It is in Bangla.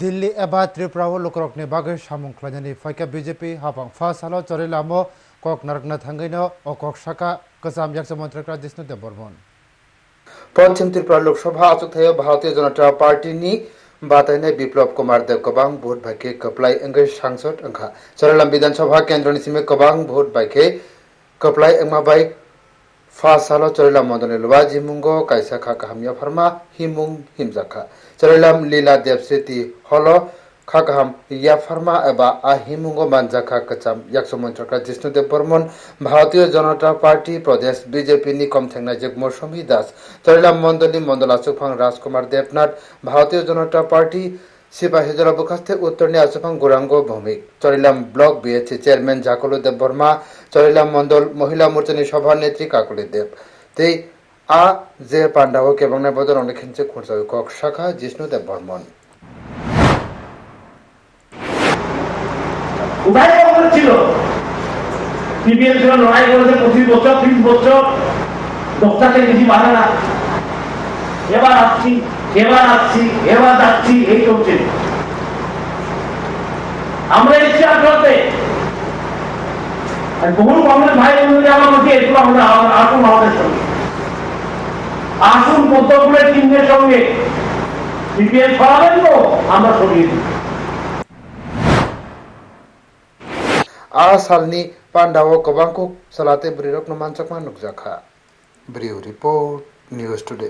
দিল্লি এবার ত্রিপুরাও লোকরকনি বাগে সামুংখ্লাইনি ফাইকা বিজেপি হাবাং ফা সালো চরিলামো কক নারকনা থাঙ্গিন ও কক শাখা কসাম ইয়াকসা মন্ত্রকরা জিষ্ণু দেববর্মন পঞ্চম ত্রিপুরা লোকসভা আচুথায় ভারতীয় জনতা পার্টি নি বাতাইনে বিপ্লব কুমার দেব কবাং, ভোট ভাইকে কপলাই এঙ্গে সাংসদ অঙ্খা চরিলাম বিধানসভা কেন্দ্র নিসিমে কবাং, ভোট ভাইকে কপলাই এংমা বাইক ফাসালো চলিলাম মদনের লবা জিমুঙ্গ কাইসাখা কাহামিয়া ফার্মা হিমুং হিমজাখা চরিলাম লীলা দেব স্মৃতি হলো খা কাহাম ইয়া ফার্মা এবা আ হিমুঙ্গ মানজাখা কাচাম একশো মন্ত্রকা জিষ্ণুদেব বর্মন ভারতীয় জনতা পার্টি প্রদেশ বিজেপি নিকম থেংনা যুগ্ম সমী দাস চরিলাম মন্ডলী মন্ডল আসুফাং রাজকুমার দেবনাথ ভারতীয় জনতা পার্টি সিপাহীজল অবকাশে উত্তর নিয়ে আসফাং Gouranga Bhowmik. Charilam block BSC chairman Jaklu Deb Barma Charilam mandal মহিলা মোর্চানি সভানেত্রী কাকলি দেব। তেই আ, জে পান্ডা হোক এবং নেবদন অনেক হিংসে খুঁজে কক শাখা জিষ্ণু দেব বর্মন। উভয় ছিল সিপিএম ছিল, লড়াই করেছে পঁচিশ বছর, তিরিশ বছর। দশটাকে বেশি বাড়ে না। এবার আসছি। এবার আসছি, এবার যাচ্ছি, এই চলছে। আমরা এসছি আগ্রহতে বহু কংগ্রেস ভাই বন্ধুরা আমাকে এগুলো আমরা, আসুন আমাদের সঙ্গে। আসুন মধ্যপুরের চিহ্নের সঙ্গে। সিপিএম সরাবেন তো, আমরা সরিয়ে দিই। આ સાલની પાંડાઓ કવાંકો સલાતે બ્રિરોકનો માનસકમાં નુકઝા ખા બ્રિવ રિપોર્ટ ન્યૂઝ ટુડે